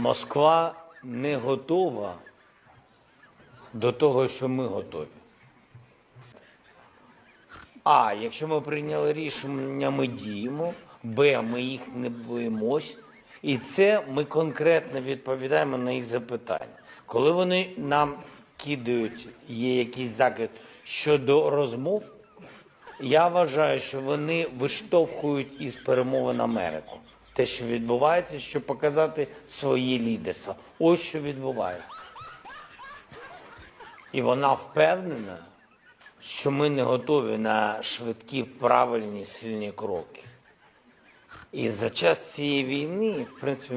Москва не готова до того, що ми готові. А, якщо ми прийняли рішення, ми діємо. Б, ми їх не боїмось. І це ми конкретно відповідаємо на їх запитання. Коли вони нам кидають, є якийсь закид щодо розмов, я вважаю, що вони виштовхують із перемовин Америку. Те, що відбувається, щоб показати своє лідерство. Ось що відбувається. І вона впевнена, що ми не готові на швидкі, правильні, сильні кроки. І за час цієї війни, в принципі,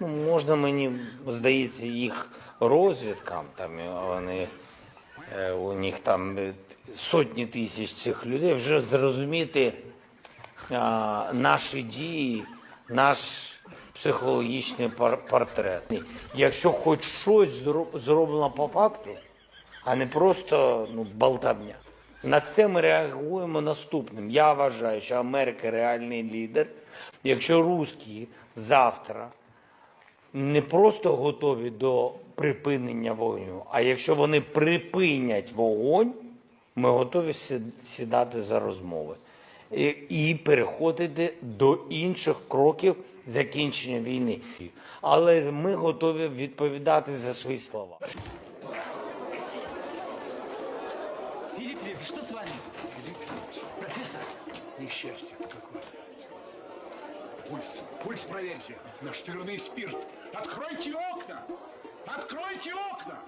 ну, можна мені здається, їх розвідкам, там вони е, у них там сотні тисяч цих людей вже зрозуміти а, наші дії, наш психологічний пор- портрет. Якщо хоч щось зро- зроблено по факту, а не просто ну, болтавня. На це ми реагуємо наступним. Я вважаю, що Америка реальний лідер. Якщо русські завтра не просто готові до припинення вогню, а якщо вони припинять вогонь, ми готові сідати за розмови і, переходити до інших кроків закінчення війни. Але ми готові відповідати за свої слова. Филипп Филиппович, что с вами? Профессор? Несчастье какое. Пульс, пульс проверьте. Наштырный спирт. Откройте окна! Откройте окна!